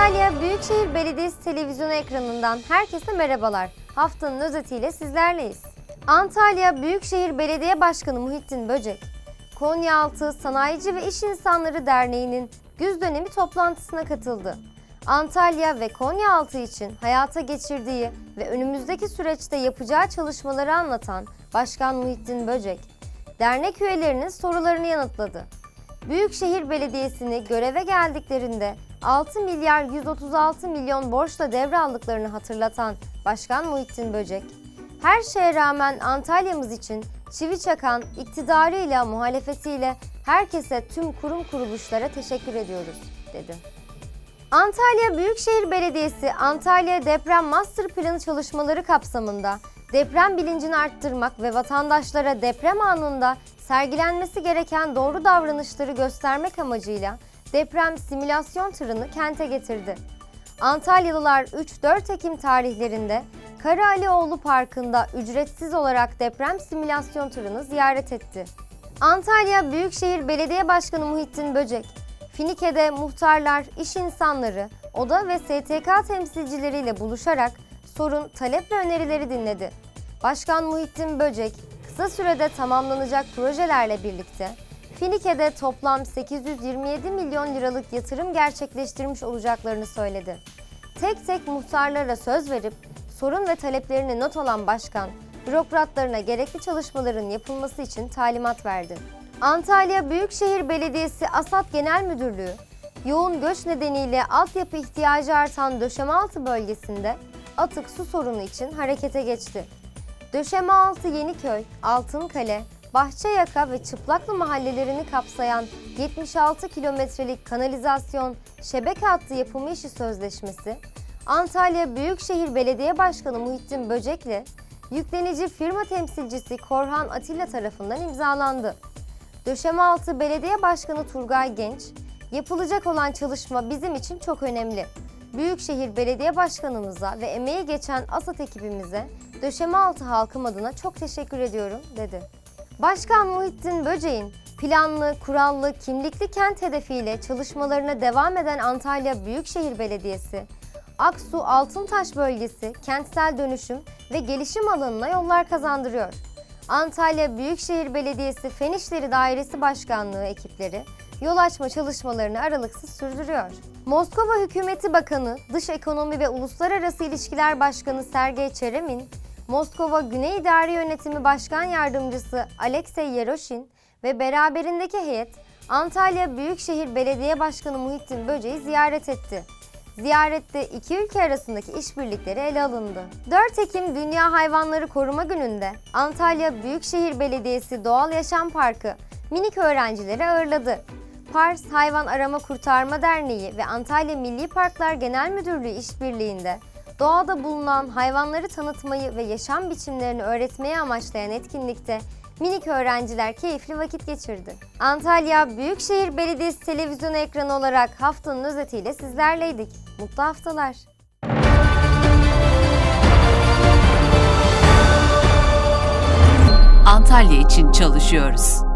Antalya Büyükşehir Belediyesi televizyon ekranından herkese merhabalar. Haftanın özetiyle sizlerleyiz. Antalya Büyükşehir Belediye Başkanı Muhittin Böcek, Konyaaltı Sanayici ve İş İnsanları Derneği'nin güz dönemi toplantısına katıldı. Antalya ve Konyaaltı için hayata geçirdiği ve önümüzdeki süreçte yapacağı çalışmaları anlatan Başkan Muhittin Böcek, dernek üyelerinin sorularını yanıtladı. Büyükşehir Belediyesi'ni göreve geldiklerinde 6 milyar 136 milyon borçla devraldıklarını hatırlatan Başkan Muhittin Böcek, her şeye rağmen Antalya'mız için çivi çakan iktidarıyla, muhalefetiyle herkese tüm kurum kuruluşlara teşekkür ediyoruz, dedi. Antalya Büyükşehir Belediyesi Antalya Deprem Master Planı çalışmaları kapsamında deprem bilincini arttırmak ve vatandaşlara deprem anında sergilenmesi gereken doğru davranışları göstermek amacıyla deprem simülasyon tırını kente getirdi. Antalyalılar 3-4 Ekim tarihlerinde Karaалioğlu Parkı'nda ücretsiz olarak deprem simülasyon tırını ziyaret etti. Antalya Büyükşehir Belediye Başkanı Muhittin Böcek, Finike'de muhtarlar, iş insanları, oda ve STK temsilcileriyle buluşarak sorun, talep ve önerileri dinledi. Başkan Muhittin Böcek, kısa sürede tamamlanacak projelerle birlikte Finike'de toplam 827 milyon liralık yatırım gerçekleştirmiş olacaklarını söyledi. Tek tek muhtarlara söz verip sorun ve taleplerini not alan başkan, bürokratlarına gerekli çalışmaların yapılması için talimat verdi. Antalya Büyükşehir Belediyesi Asat Genel Müdürlüğü, yoğun göç nedeniyle altyapı ihtiyacı artan Döşemealtı bölgesinde atık su sorunu için harekete geçti. Döşemealtı Yeniköy, Altınkale, Bahçeyaka ve Çıplaklı mahallelerini kapsayan 76 kilometrelik kanalizasyon şebeke hattı yapımı işi sözleşmesi, Antalya Büyükşehir Belediye Başkanı Muhittin Böcek'le yüklenici firma temsilcisi Korhan Atilla tarafından imzalandı. Döşemealtı Belediye Başkanı Turgay Genç, yapılacak olan çalışma bizim için çok önemli. Büyükşehir Belediye Başkanımıza ve emeği geçen ASAT ekibimize Döşemealtı halkım adına çok teşekkür ediyorum dedi. Başkan Muhittin Böceğin planlı, kurallı, kimlikli kent hedefiyle çalışmalarına devam eden Antalya Büyükşehir Belediyesi, Aksu Altıntaş bölgesi kentsel dönüşüm ve gelişim alanına yollar kazandırıyor. Antalya Büyükşehir Belediyesi Fen İşleri Dairesi Başkanlığı ekipleri yol açma çalışmalarını aralıksız sürdürüyor. Moskova Hükümeti Bakanı, Dış Ekonomi ve Uluslararası İlişkiler Başkanı Sergey Çeremin, Moskova Güney İdari Yönetimi Başkan Yardımcısı Alexey Yeroshin ve beraberindeki heyet Antalya Büyükşehir Belediye Başkanı Muhittin Böceği ziyaret etti. Ziyarette iki ülke arasındaki işbirlikleri ele alındı. 4 Ekim Dünya Hayvanları Koruma Günü'nde Antalya Büyükşehir Belediyesi Doğal Yaşam Parkı minik öğrencileri ağırladı. Pars Hayvan Arama Kurtarma Derneği ve Antalya Milli Parklar Genel Müdürlüğü işbirliğinde doğada bulunan hayvanları tanıtmayı ve yaşam biçimlerini öğretmeye amaçlayan etkinlikte minik öğrenciler keyifli vakit geçirdi. Antalya Büyükşehir Belediyesi televizyon ekranı olarak haftanın özetiyle sizlerleydik. Mutlu haftalar. Antalya için çalışıyoruz.